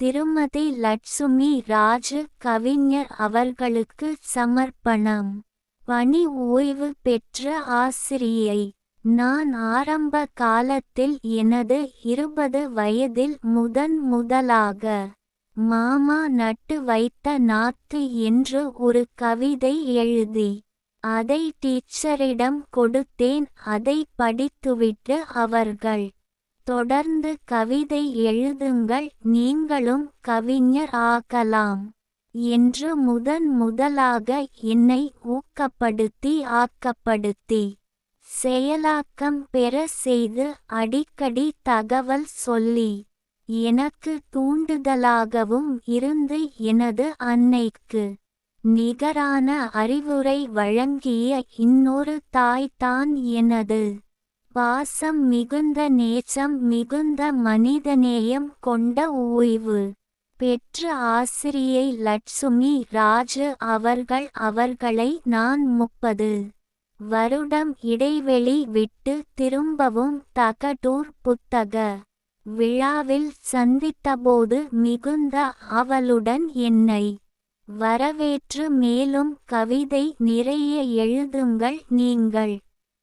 திருமதி லட்சுமி ராஜு கவிஞர் அவர்களுக்கு சமர்ப்பணம். பணி ஓய்வு பெற்ற ஆசிரியை. நான் ஆரம்ப காலத்தில் எனது இருபது வயதில் முதன் முதலாக மாமா நட்டு வைத்த நாத்து என்று ஒரு கவிதை எழுதி அதை டீச்சரிடம் கொடுத்தேன் அதை படித்துவிட்டு அவர்கள் தொடர்ந்து கவிதை எழுதுங்கள் நீங்களும் கவிஞர் ஆகலாம். என்று முதன் முதலாக என்னை ஊக்கப்படுத்தி ஆக்கப்படுத்தி செயலாக்கம் பெற செய்து அடிக்கடி தகவல் சொல்லி எனக்கு தூண்டுதலாகவும் இருந்து எனது அன்னைக்கு நிகரான அறிவுரை வழங்கிய இன்னொரு தாய்தான் எனது பாசம் மிகுந்த நேசம் மிகுந்த மனிதநேயம் கொண்ட ஓய்வு. பெற்ற ஆசிரியை லட்சுமி ராஜு அவர்கள் அவர்களை நான் முப்பது. வருடம் இடைவெளி விட்டு திரும்பவும் தகடூர் புத்தக விழாவில் சந்தித்தபோது மிகுந்த அவளுடன் என்னை வரவேற்று மேலும் கவிதை நிறைய எழுதுங்கள் நீங்கள்.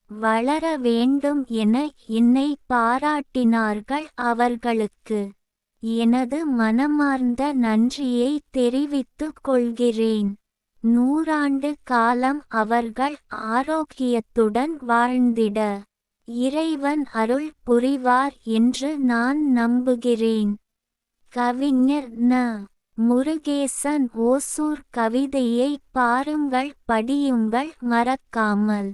வளர வேண்டும் என என்னை பாராட்டினார்கள் அவர்களுக்கு. எனது மனமார்ந்த நன்றியை தெரிவித்துக் கொள்கிறேன். நூறாண்டு காலம் அவர்கள் ஆரோக்கியத்துடன் வாழ்ந்திட. இறைவன் அருள் புரிவார் என்று நான் நம்புகிறேன். கவிஞர் ந. முருகேசன் ஓசூர் கவிதையை பாருங்கள் படியுங்கள் மறக்காமல்.